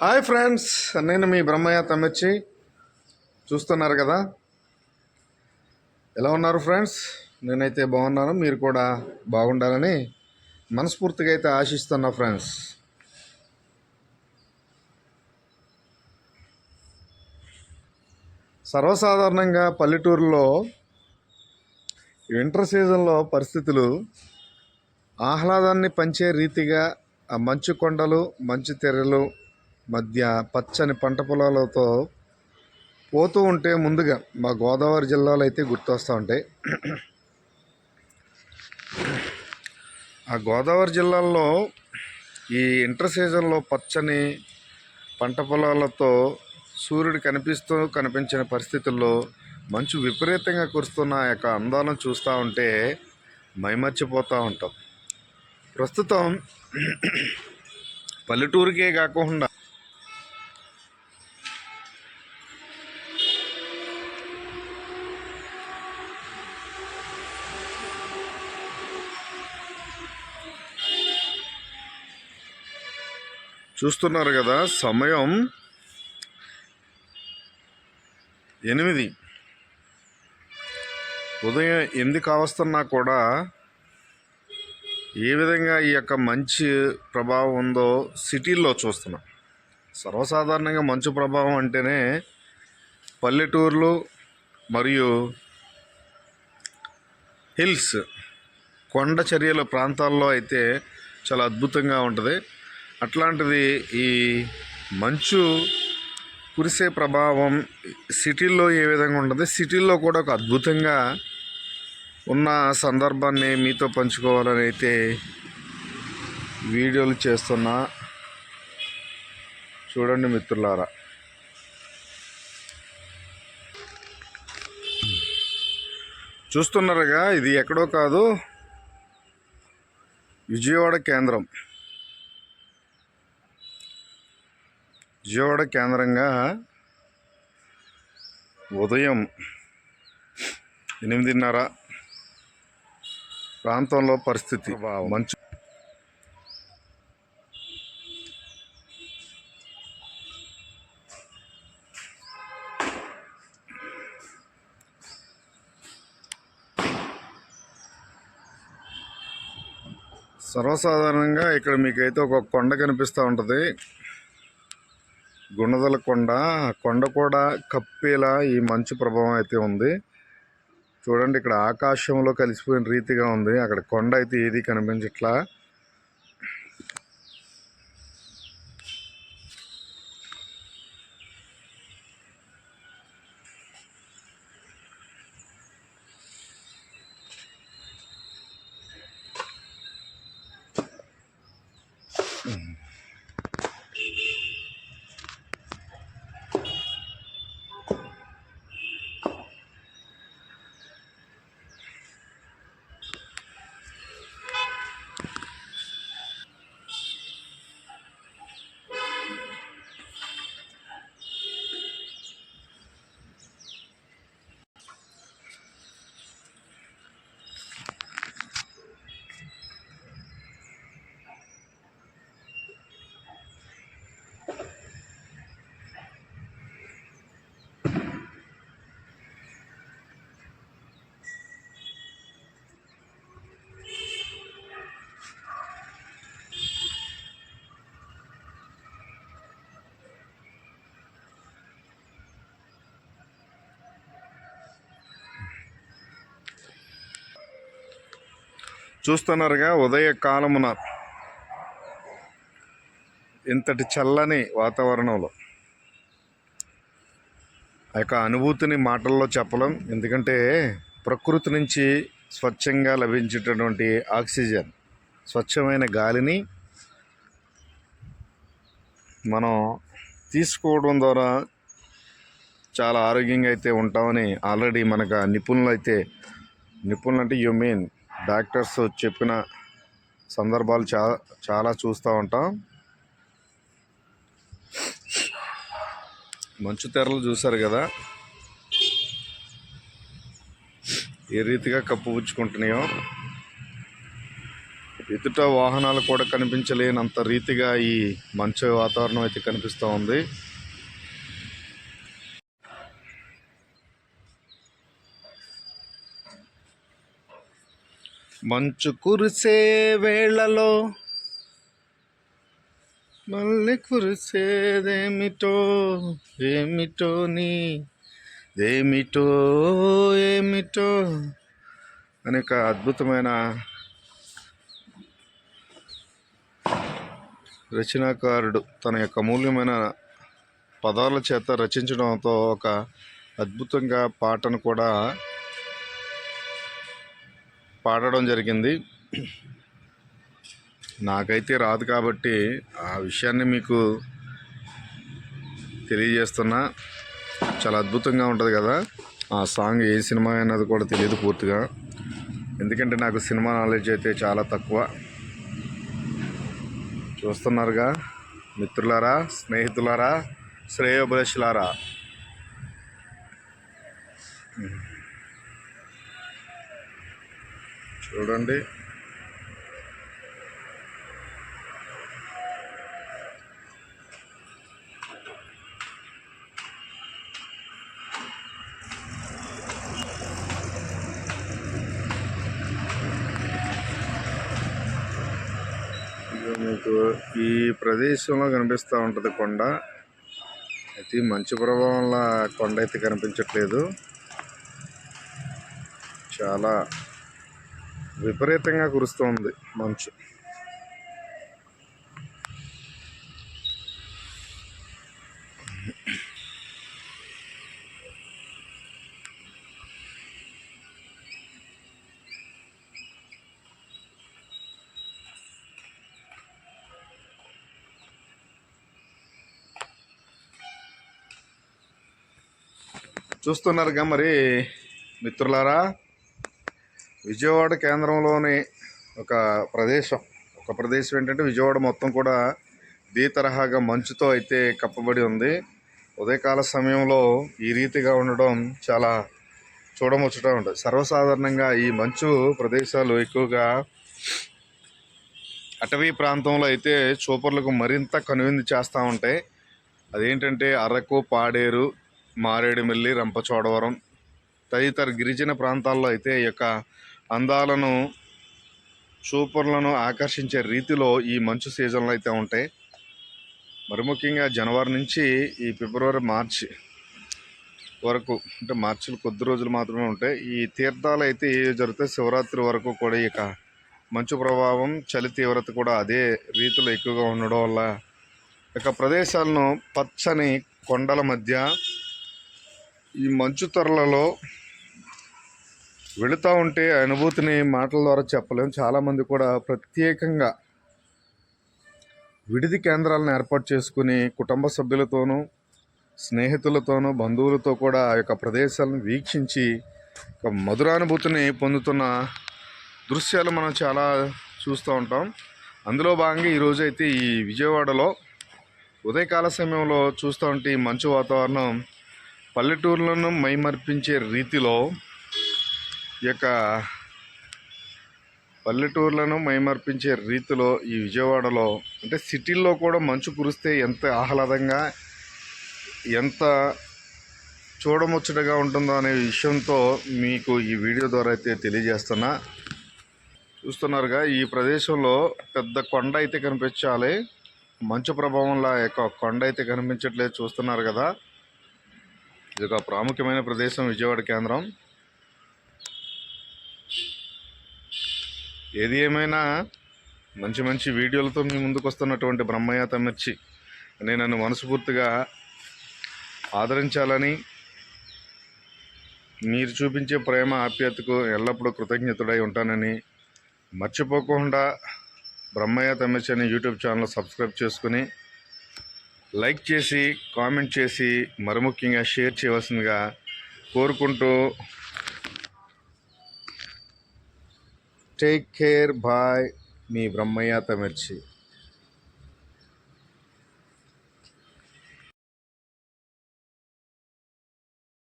Hi friends నేను మీ బ్రహ్మయ్య తమ్మిచ్చి. చూస్తున్నారు కదా? ఎలా ఉన్నారు ఫ్రెండ్స్? నేనైతే బాగున్నాను మీరు కూడా బాగుండాలని మనస్ఫూర్తిగా అయితే ఆశిస్తున్నా ఫ్రెండ్స్. సర్వసాధారణంగా పల్లెటూరులో వింటర్ సీజన్లో పరిస్థితులు ఆహ్లాదాన్ని పంచే రీతిగా ఆ మంచు కొండలు మంచు తెరలు మధ్య పచ్చని పంట పొలాలతో పోతూ ఉంటే ముందుగా మా గోదావరి జిల్లాలో అయితే గుర్తొస్తూ ఉంటాయి. ఆ గోదావరి జిల్లాల్లో ఈ ఇంటర్ సీజన్లో పచ్చని పంట పొలాలతో సూర్యుడు కనిపిస్తూ కనిపించిన పరిస్థితుల్లో మంచు విపరీతంగా కురుస్తున్న ఆ యొక్క అందాలను చూస్తూ ఉంటే మైమర్చిపోతూ ఉంటాం. ప్రస్తుతం పల్లెటూరుకే కాకుండా చూస్తున్నారు కదా సమయం ఎనిమిది. ఉదయం ఎనిమిది కావస్తున్నా కూడా ఏ విధంగా ఈ యొక్క మంచి ప్రభావం ఉందో సిటీల్లో చూస్తున్నాం. సర్వసాధారణంగా మంచు ప్రభావం అంటేనే పల్లెటూర్లు మరియు హిల్స్ కొండ చర్యల ప్రాంతాల్లో అయితే చాలా అద్భుతంగా ఉంటుంది. అట్లాంటిది ఈ మంచు కురిసే ప్రభావం సిటీల్లో ఏ విధంగా ఉంటుంది? సిటీల్లో కూడా ఒక అద్భుతంగా ఉన్న సందర్భాన్ని మీతో పంచుకోవాలని అయితే వీడియోలు చేస్తున్నా. చూడండి మిత్రులారా. చూస్తున్నారుగా ఇది ఎక్కడో కాదు విజయవాడ కేంద్రం. విజయవాడ కేంద్రంగా ఉదయం ఎనిమిదిన్నర ప్రాంతంలో పరిస్థితి మంచు సర్వసాధారణంగా ఇక్కడ మీకైతే ఒక కొండ కనిపిస్తూ ఉంటుంది. గుణదల కొండ కొండ కూడా కప్పేలా ఈ మంచు ప్రభావం అయితే ఉంది. చూడండి ఇక్కడ ఆకాశంలో కలిసిపోయిన రీతిగా ఉంది. అక్కడ కొండ అయితే ఏది కనిపించట్లా. చూస్తున్నారుగా ఉదయ కాలమున ఇంతటి చల్లని వాతావరణంలో. ఆ యొక్క అనుభూతిని మాటల్లో చెప్పలేం. ఎందుకంటే ప్రకృతి నుంచి స్వచ్ఛంగా లభించేటటువంటి ఆక్సిజన్ స్వచ్ఛమైన గాలిని మనం తీసుకోవడం ద్వారా చాలా ఆరోగ్యంగా అయితే ఉంటామని ఆల్రెడీ మనకు నిపుణులు అయితే నిపుణులు అంటే యు మీన్ డాక్టర్స్ చెప్పిన సందర్భాలు చా చాలా చూస్తూ ఉంటాం. మంచు తెరలు చూశారు కదా? ఏ రీతిగా కప్పుపుచ్చుకుంటున్నాయో ఎదుట వాహనాలు కూడా కనిపించలేనంత రీతిగా ఈ మంచు వాతావరణం అయితే కనిపిస్తూ ఉంది. మంచు కురిసే వేళలో మళ్ళీ కురిసేదేమిటో ఏమిటో నీ ఏమిటో ఏమిటో అని ఒక అద్భుతమైన రచనాకారుడు తన యొక్క మూల్యమైన పదాల చేత రచించడంతో ఒక అద్భుతంగా పాటను కూడా పాడడం జరిగింది. నాకైతే రాదు కాబట్టి ఆ విషయాన్ని మీకు తెలియజేస్తున్నా. చాలా అద్భుతంగా ఉంటుంది కదా. ఆ సాంగ్ ఏ సినిమా అన్నది కూడా తెలియదు పూర్తిగా. ఎందుకంటే నాకు సినిమా నాలెడ్జ్ అయితే చాలా తక్కువ. చూస్తున్నారుగా మిత్రులారా స్నేహితులారా శ్రేయోభిలాషులారా. చూడండి. మీకు ఈ ప్రదేశంలో కనిపిస్తూ ఉంటుంది కొండ. అయితే మంచు ప్రభావంలో కొండ అయితే కనిపించట్లేదు. చాలా విపరీతంగా కురుస్తుంది మంచు. చూస్తున్నారుగా మరి మిత్రులారా విజయవాడ కేంద్రంలోని ఒక ప్రదేశం. ఒక ప్రదేశం ఏంటంటే విజయవాడ మొత్తం కూడా దీ తరహాగా మంచుతో అయితే కప్పబడి ఉంది. ఉదయకాల సమయంలో ఈ రీతిగా ఉండడం చాలా చూడముచ్చటం ఉంటుంది. సర్వసాధారణంగా ఈ మంచు ప్రదేశాలు ఎక్కువగా అటవీ ప్రాంతంలో అయితే చూపర్లకు మరింత కనువిందు చేస్తూ ఉంటాయి. అదేంటంటే అరకు పాడేరు మారేడుమిల్లి రంపచోడవరం తదితర గిరిజన ప్రాంతాల్లో అయితే ఈ యొక్క అందాలను చూపర్లను ఆకర్షించే రీతిలో ఈ మంచు సీజన్లు అయితే ఉంటాయి. మరి ముఖ్యంగా జనవరి నుంచి ఈ ఫిబ్రవరి మార్చి వరకు అంటే మార్చిలో కొద్ది రోజులు మాత్రమే ఉంటాయి. ఈ తీర్థాలు అయితే ఏ జరుగుతాయి? శివరాత్రి వరకు కూడా ఇక మంచు ప్రభావం చలి తీవ్రత కూడా అదే రీతిలో ఎక్కువగా ఉండడం వల్ల ఇక ప్రదేశాలను పచ్చని కొండల మధ్య ఈ మంచు తొరలలో వెళుతూ ఉంటే ఆ అనుభూతిని మాటల ద్వారా చెప్పలేము చాలామంది కూడా ప్రత్యేకంగా విడిది కేంద్రాలను ఏర్పాటు చేసుకుని కుటుంబ సభ్యులతోనూ స్నేహితులతోనూ బంధువులతో కూడా ఆ యొక్క ప్రదేశాలను వీక్షించి ఒక మధురానుభూతిని పొందుతున్న దృశ్యాలు మనం చాలా చూస్తూ ఉంటాం. అందులో భాగంగా ఈరోజు అయితే ఈ విజయవాడలో ఉదయకాల సమయంలో చూస్తూ ఉంటే ఈ మంచు వాతావరణం పల్లెటూర్లను మైమర్పించే రీతిలో ఈ యొక్క పల్లెటూర్లను మైమర్పించే రీతిలో ఈ విజయవాడలో అంటే సిటీల్లో కూడా మంచు కురిస్తే ఎంత ఆహ్లాదంగా ఎంత చూడముచ్చటగా ఉంటుందో అనే విషయంతో మీకు ఈ వీడియో ద్వారా అయితే తెలియజేస్తున్నా. చూస్తున్నారుగా ఈ ప్రదేశంలో పెద్ద కొండ అయితే కనిపించాలి. మంచు ప్రభావంలో యొక్క కొండ అయితే కనిపించట్లేదు చూస్తున్నారు కదా. ఇది ఒక ప్రాముఖ్యమైన ప్రదేశం విజయవాడ కేంద్రం. ఏది ఏమైనా మంచి మంచి వీడియోలతో మీ ముందుకు వస్తున్నటువంటి బ్రహ్మయ్య తమ్మిర్చి నేను నన్ను మనస్ఫూర్తిగా ఆదరించాలని మీరు చూపించే ప్రేమ ఆప్యాయతకు ఎల్లప్పుడూ కృతజ్ఞతుడై ఉంటానని మర్చిపోకుండా బ్రహ్మయ్య తమ్మిర్చి అనే యూట్యూబ్ ఛానల్ సబ్స్క్రైబ్ చేసుకుని లైక్ చేసి కామెంట్ చేసి మరి ముఖ్యంగా షేర్ చేయవలసిందిగా కోరుకుంటూ టేక్ కేర్ బాయ్ మీ బ్రహ్మయ్య తమిర్చి